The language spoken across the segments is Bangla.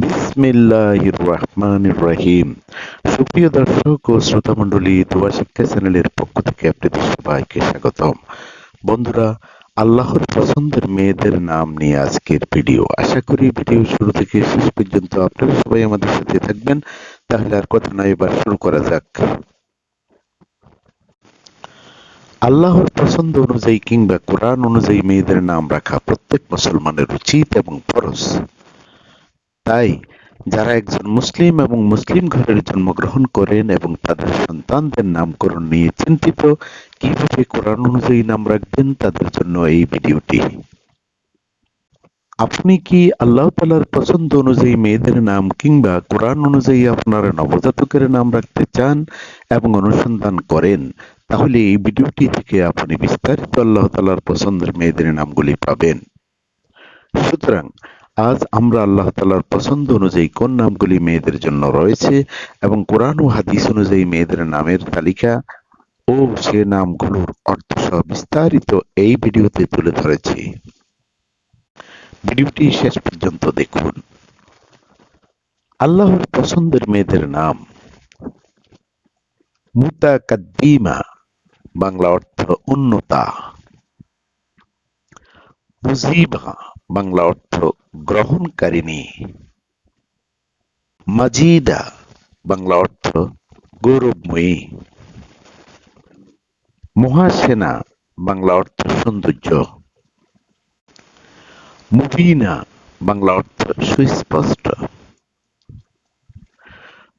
বিসমিল্লাহির রহমানির রহিম সুপ্রিয় দর্শক ও শ্রোতা মণ্ডলী, দোয়া শিক্ষা চ্যানেলের পক্ষ থেকে আপনাদের সবাইকে স্বাগতম। বন্ধুরা, আল্লাহর পছন্দের মেয়েদের নাম নিয়ে আজকের ভিডিও। আশা করি ভিডিও শুরু থেকে শেষ পর্যন্ত আপনারা সবাই আমাদের সাথে থাকবেন। তাহলে আর কথা নয়, এবার শুরু করা যাক। আল্লাহর পছন্দ অনুযায়ী কিংবা কোরআন অনুযায়ী মেয়েদের নাম রাখা প্রত্যেক মুসলমানের উচিত এবং ফরজ। তাই যারা একজন মুসলিম এবং মুসলিম ঘরের জন্মগ্রহণ করেন এবং তাদের সন্তানদের নামকরণ নিয়ে চিন্তিত, কীভাবে কোরআন অনুযায়ী নাম রাখবেন তাদের জন্য এই ভিডিওটি। আপনি কি আল্লাহ তালার পছন্দ অনুযায়ী মেয়েদের নাম কিংবা কোরআন অনুযায়ী আপনার নবজাতকের নাম রাখতে চান এবং অনুসন্ধান করেন, তাহলে এই ভিডিওটি থেকে আপনি বিস্তারিত আল্লাহ তালার পছন্দের মেয়েদের নামগুলি পাবেন। সুতরাং আজ আমরা আল্লাহ তালার পছন্দ অনুযায়ী কোন নামগুলি মেয়েদের জন্য রয়েছে এবং কোরআন ও হাদিস অনুযায়ী মেয়েদের নামের তালিকা ও সে নামগুলোর অর্থ সহ বিস্তারিত এই ভিডিওতে তুলে ধরেছি। ভিডিওটি শেষ পর্যন্ত দেখুন। আল্লাহর পছন্দের মেয়েদের নাম মুতাকাদ্দিমা, বাংলা অর্থ উন্নতা। মুজিবা বাংলা অর্থ গ্রহণকারিণী। মাজিদা, বাংলা অর্থ গৌরবময়ী। মহাসেনা, বাংলা অর্থ সৌন্দর্য। মুবিনা, বাংলা অর্থ সুস্পষ্ট।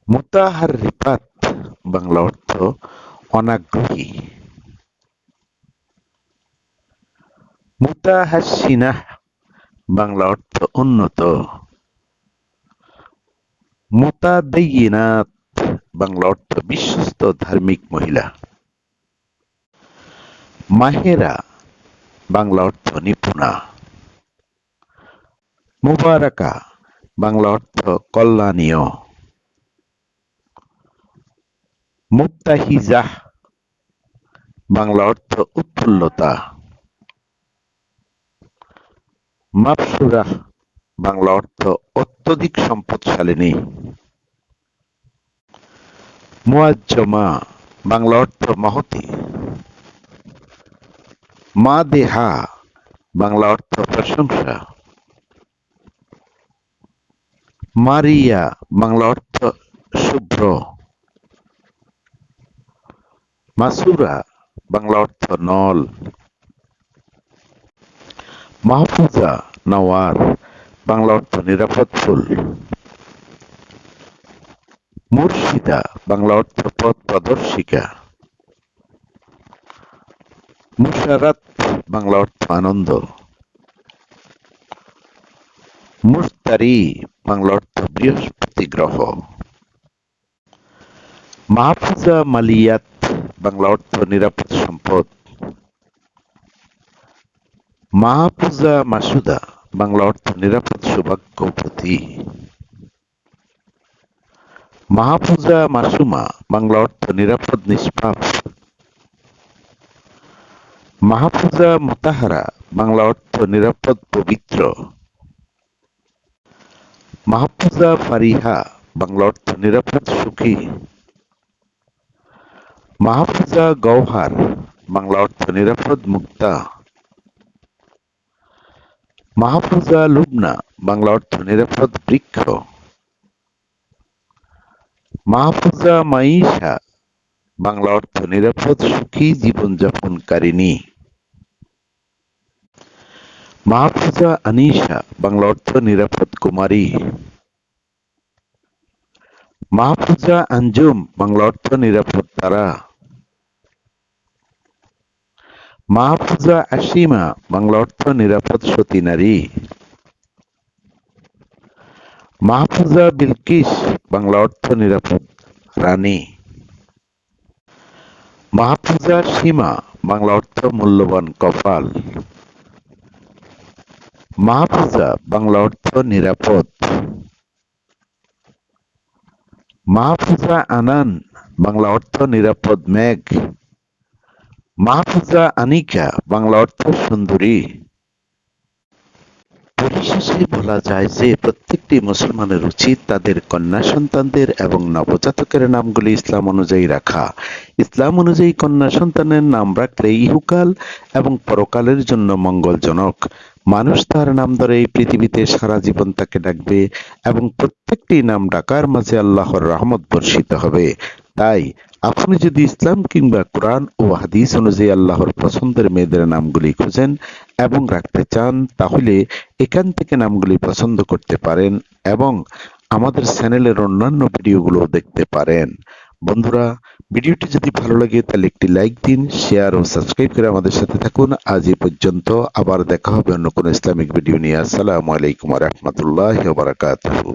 মুতাহার রিপাত বাংলা অর্থ অনাগ্রহী। মুতাহাসিনাহ বাংলা অর্থ উন্নত। মুতাদাইয়িনাত বাংলা অর্থ বিশ্বস্ত ধার্মিক মহিলা। মাহেরা, বাংলা অর্থ নিপুণা। মুবারাকা, বাংলা অর্থ কল্যাণীয়। মুত্তাহিজাহ, বাংলা অর্থ উৎফুল্লতা। মাপসুরাহ বাংলা অর্থ অত্যধিক সম্পদশালিনী। মুয়াজ্জমা বাংলা অর্থ মহতি। মা দেহা বাংলা অর্থ প্রশংসা। মারিয়া, বাংলা অর্থ শুভ্র। মাসুরা, বাংলা অর্থ নল। মাহফুজা নওয়ার, বাংলা অর্থ নিরাপদ ফুল। মুর্শিদা, বাংলা অর্থ পথ প্রদর্শিকা। মুশারাত, বাংলা অর্থ আনন্দ। মুস্তারি বাংলা অর্থ বৃহস্পতি গ্রহ। মাহফুজা মালিয়াত, বাংলা অর্থ নিরাপদ সম্পদ। মাহফুজা মাসুদা, বাংলা অর্থ নিরাপদ সৌভাগ্যপতি মাহফুজা মাসুমা, বাংলা অর্থ নিরাপদ নিষ্পাপ। মাহফুজা মোতাহারা, বাংলা অর্থ নিরাপদ পবিত্র। মাহফুজা ফারিহা, বাংলা অর্থ নিরাপদ সুখী। মাহফুজা গৌহার বাংলা অর্থ নিরাপদ মুক্তা। মাহফুজা লুবনা, বাংলা অর্থ নিরাপদ বৃক্ষ। মাহফুজা মাইশা, বাংলা অর্থ নিরাপদ সুখী জীবনযাপনকারিণী। মাহফুজা আনিশা, বাংলা অর্থ নিরাপদ কুমারী। মাহফুজা আঞ্জুম, বাংলা অর্থ নিরাপদ তারা। মাহফুজা আসিমা, বাংলা অর্থ নিরাপদ সতী নারী। মাহফুজা বিলকিস, বাংলা অর্থ নিরাপদ রানী। মাহফুজা সীমা, বাংলা অর্থ মূল্যবান কপাল। মাহফুজা, বাংলা অর্থ নিরাপদ। মাহফুজা আনান, বাংলা অর্থ নিরাপদ মেঘ। মাহফুজা আনিকা, বাংলা অর্থ সুন্দরী। পরিশেষে বলা যায় যে, প্রত্যেকটি মুসলমানের উচিত তাদের কন্যা সন্তানদের এবং নবজাতকের নামগুলি ইসলাম অনুযায়ী রাখা। ইসলাম অনুযায়ী কন্যা সন্তানের নাম রাখলে ইহুকাল এবং পরকালের জন্য মঙ্গলজনক। মানুষ তার নাম ধরে এই পৃথিবীতে সারা জীবন তাকে ডাকবে এবং প্রত্যেকটি নাম ডাকার মাঝে আল্লাহর রহমত বর্ষিত হবে। তাই আপনি যদি ইসলাম কিংবা কোরআন ও হাদিস অনুযায়ী আল্লাহর পছন্দের মেয়েদের নামগুলি খুঁজেন এবং রাখতে চান, তাহলে এখান থেকে নামগুলি পছন্দ করতে পারেন এবং আমাদের চ্যানেলের অন্যান্য ভিডিওগুলো দেখতে পারেন। বন্ধুরা, ভিডিওটি যদি ভালো লাগে, তাহলে একটি লাইক দিন, শেয়ার ও সাবস্ক্রাইব করে আমাদের সাথে থাকুন। আজ এই পর্যন্ত, আবার দেখা হবে অন্য কোনো ইসলামিক ভিডিও নিয়ে। আসসালামু আলাইকুম রহমতুল্লাহ বারাকাতুহু।